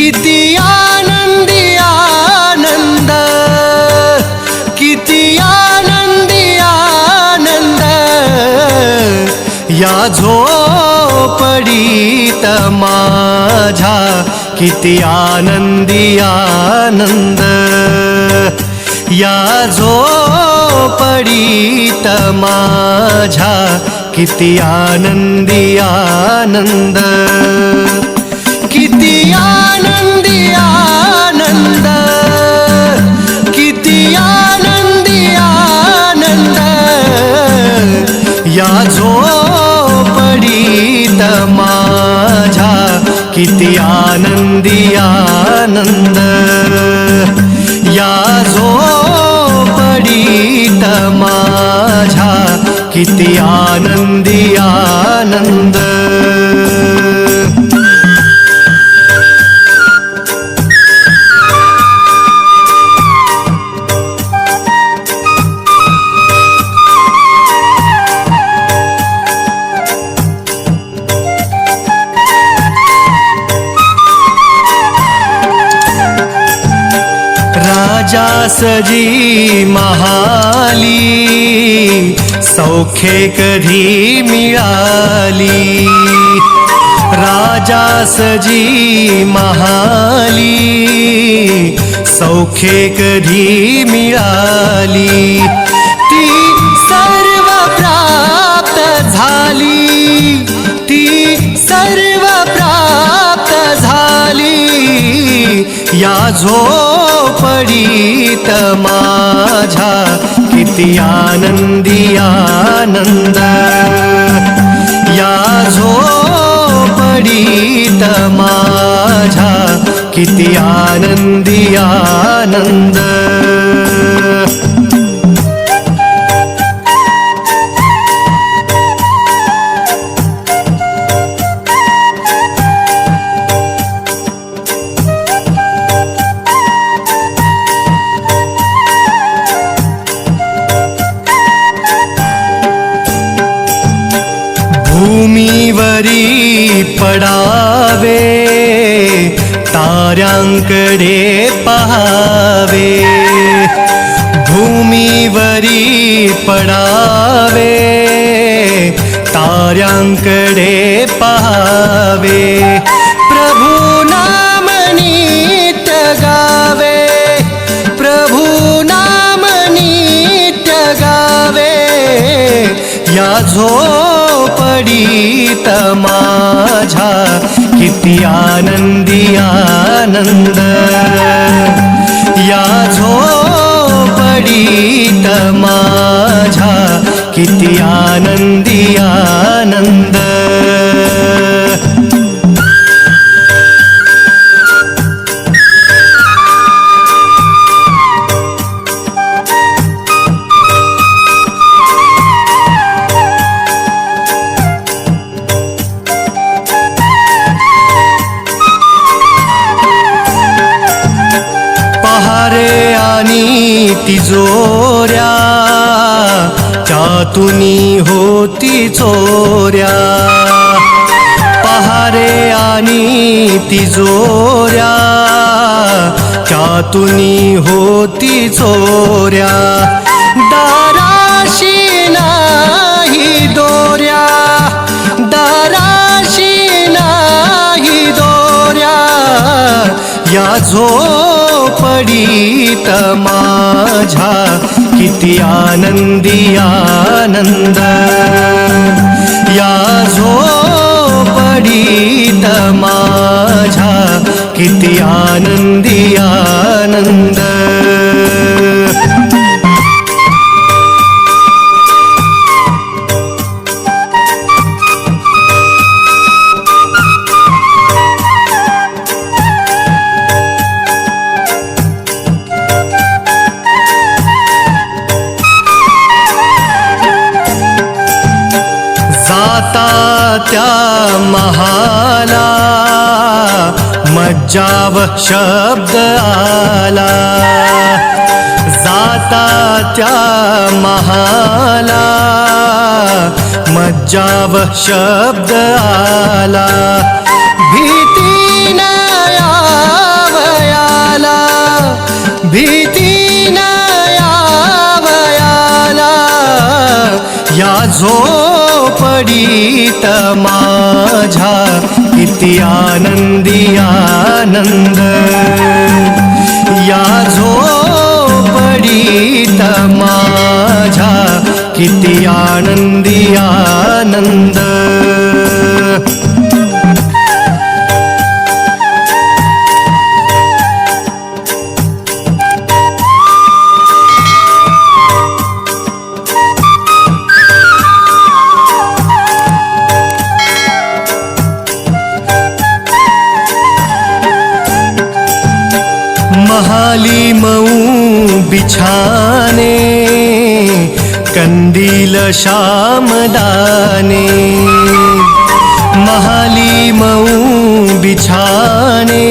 किती आनंदी आनंद. किती आनंदी आनंद. या झोपडीत माझा किती आनंदी आनंद. या झोपडीत माझा किती आनंदी आनंद. किती आनंदी आनंद. किती आनंदी आनंद. या झोपडीत माझ्या किती आनंदी आनंद. या झोपडीत माझ्या किती आनंदी आनंद. सजी महाली सौख्ये कधी मिळाली? राजा सजी महाली सौख्ये कधी मिळाली? ती सर्व प्राप्त झाली ती सर्व प्राप्त झाली या पडीत माझा किती आनंदी आनंद. या झोपडीत माझा किती आनंदी आनंद. ताऱ्यांकडे पहावे भूमीवरी पडावे ताऱ्यांकडे पहावे प्रभू नामनीत गावे प्रभू नामनीत गावे या झोपडीत माझा किती आनंदी आनंद. या झोपडीत माझा किती तिजोऱ्या त्यातुनी होती चोऱ्या. पहारे आणि तिजोऱ्या त्यातुनी होती चोऱ्या. दाराशी नाही दोऱ्या दाराशी नाही दोऱ्या. या पडीत माझ्या किती आनंदी आनंद. या झोपडीत माझ्या किती आनंदी आनंद. महाला मज्जाव शब्द आला. जाता त्या महाला मज्जाव शब्द आला. भीती नयावयाला भीती नयावयाला या झो पडीत माझा किती आनंदी आनंद. या झोपडीत माझा किती आनंदी आनंद. हाली मऊ बिछाने कंदील श्यामदाने महाली मऊ बिछाने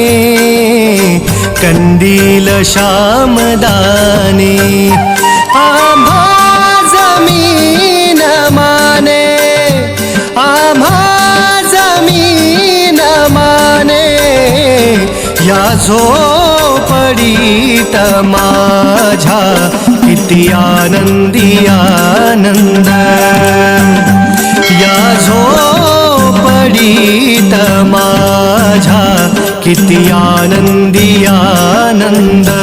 कंदील श्यामदाने आम्हा जमीन माने आम्हा जमीन माने। या झोपडीत माझ्या किती आनंदी आनंद. या झोपडीत माझ्या किती आनंदी आनंद.